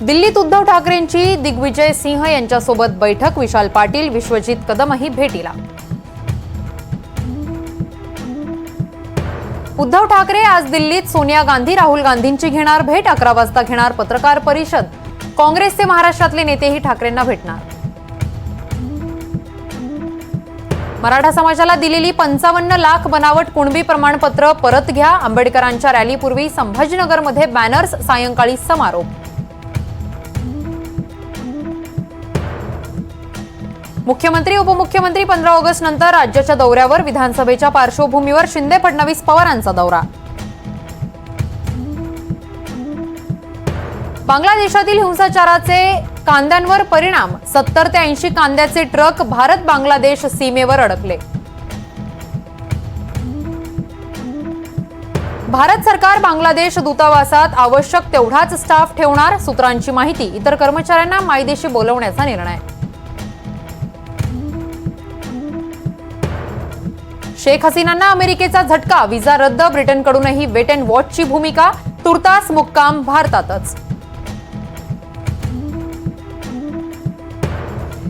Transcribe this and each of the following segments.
दिल्लीत उद्धव ठाकरेंची दिग्विजय सिंह यांच्यासोबत बैठक. विशाल पाटील विश्वजित कदमही भेटीला. उद्धव ठाकरे आज दिल्लीत सोनिया गांधी राहुल गांधींची घेणार भेट. अकरा वाजता घेणार पत्रकार परिषद. काँग्रेसचे महाराष्ट्रातले नेतेही ठाकरेंना भेटणार. मराठा समाजाला दिलेली पंचावन्न लाख बनावट कुणबी प्रमाणपत्र परत घ्या. आंबेडकरांच्या रॅलीपूर्वी संभाजीनगरमध्ये बॅनर्स सायंकाळी समारोप. मुख्यमंत्री उपमुख्यमंत्री पंधरा ऑगस्ट नंतर राज्याच्या दौऱ्यावर विधानसभेच्या पार्श्वभूमीवर शिंदे फडणवीस पवारांचा दौरा. बांगलादेशातील हिंसाचाराचे कांद्यांवर परिणाम. सत्तर ते ऐंशी कांद्याचे ट्रक भारत बांगलादेश सीमेवर अडकले. भारत सरकार बांगलादेश दूतावासात आवश्यक तेवढाच स्टाफ ठेवणार सूत्रांची माहिती. इतर कर्मचाऱ्यांना मायदेशी बोलवण्याचा निर्णय. शेख हसीनांना अमेरिकेचा झटका विजा रद्द ब्रिटनकडूनही वेट अँड वॉचची भूमिका तुर्तास मुक्काम भारतातच.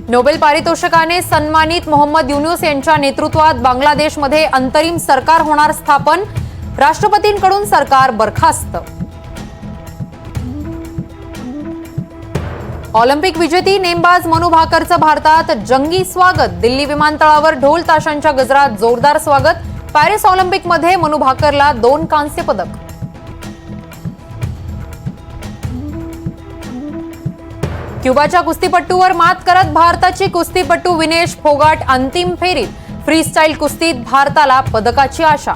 नोबेल पारितोषिकाने सन्मानित मोहम्मद युनुस यांच्या नेतृत्वात बांगलादेशमध्ये अंतरिम सरकार होणार स्थापन राष्ट्रपतींकडून सरकार बरखास्त. ऑलिम्पिक विजेती नेमबाज मनु भाकरचं भारतात जंगी स्वागत. दिल्ली विमानतळावर ढोल ताशांच्या गजरात जोरदार स्वागत. पॅरिस ऑलिम्पिकमध्ये मनु भाकरला दोन कांस्य पदक. क्युबाच्या कुस्तीपट्टूवर मात करत भारताची कुस्तीपट्टू विनेश फोगाट अंतिम फेरीत. फ्रीस्टाईल कुस्तीत भारताला पदकाची आशा.